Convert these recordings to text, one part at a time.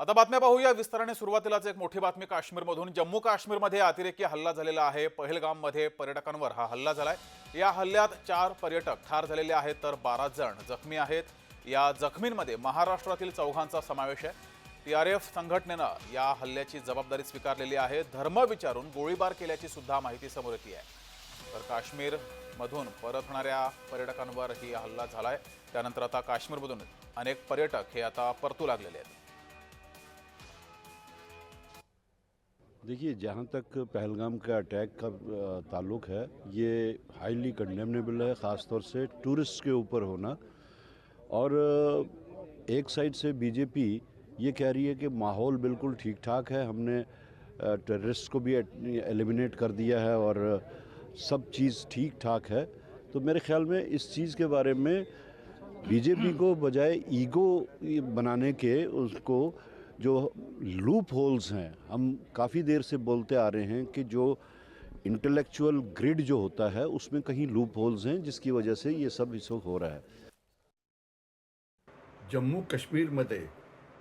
आता बातम्या पाहूया. विस्ताराने सुरुवातीलाच एक मोठी बातमी काश्मीरमधून. जम्मू काश्मीरमध्ये अतिरेकी हल्ला झालेला आहे. पहलगाममध्ये पर्यटकांवर हा हल्ला झालाय. या हल्ल्यात चार पर्यटक ठार झालेले आहेत तर बारा जण जखमी आहेत. या जखमींमध्ये महाराष्ट्रातील चौघांचा समावेश आहे. टी आर एफ संघटनेनं या हल्ल्याची जबाबदारी स्वीकारलेली आहे. धर्म विचारून गोळीबार केल्याची सुद्धा माहिती समोर येते आहे. तर काश्मीरमधून परतणाऱ्या पर्यटकांवर ही हल्ला झालाय. त्यानंतर आता काश्मीरमधून अनेक पर्यटक हे आता परतू लागलेले आहेत. देखिए, जहाँ तक पहलगाम का अटैक का ताल्लुक है, ये हाईली कंडेमनेबल है ख़ास तौर से टूरिस्ट के ऊपर होना। और एक साइड से बीजेपी ये कह रही है कि माहौल बिल्कुल ठीक ठाक है, हमने टेररिस्ट को भी एलिमिनेट कर दिया है और सब चीज़ ठीक ठाक है। तो मेरे ख्याल में इस चीज़ के बारे में बीजेपी को बजाय ईगो बनाने के उसको जो लूप होल्स हैं, हम काफ़ी देर से बोलते आ रहे हैं कि जो इंटेलेक्चुअल ग्रिड जो होता है, उसमें कहीं लूप होल्स हैं, जिसकी वजह से ये सब इस हो रहा है। जम्मू कश्मीर काश्मीरमध्ये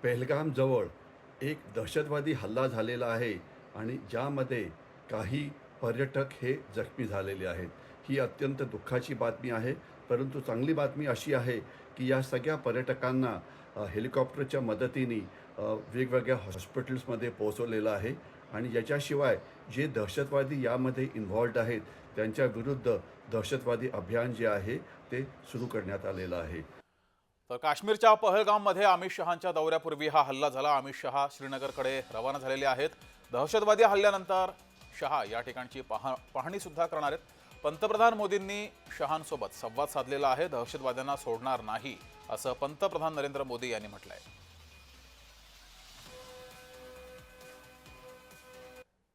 पहलगामजवळ एक दहशतवादी हल्ला झालेला आहे आणि ज्यामध्ये काही पर्यटक हे जखमी झालेले आहेत. ही अत्यंत दुःखाची बातमी आहे. परंतु चांगली बातमी अशी आहे की या सगळ्या पर्यटकांना हेलिकॉप्टरच्या मदतीने वेगवेगळ्या हॉस्पिटल्समध्ये पोहोचवलेलं आहे आणि याच्याशिवाय जे दहशतवादी यामध्ये इन्व्हॉल्ड आहेत त्यांच्या विरुद्ध दहशतवादी अभियान जे आहे ते सुरू करण्यात आलेलं आहे. तर काश्मीरच्या पहलगाममध्ये अमित शहांच्या दौऱ्यापूर्वी हा हल्ला झाला. अमित शहा श्रीनगरकडे रवाना झालेले आहेत. दहशतवादी हल्ल्यानंतर शहा या ठिकाणची पाह पाहणीसुद्धा करणार आहेत. पंतप्रधान मोदींनी शहांसोबत संवाद साधलेला आहे. दहशतवाद्यांना सोडणार नाही असं पंतप्रधान नरेंद्र मोदी यांनी म्हटलं आहे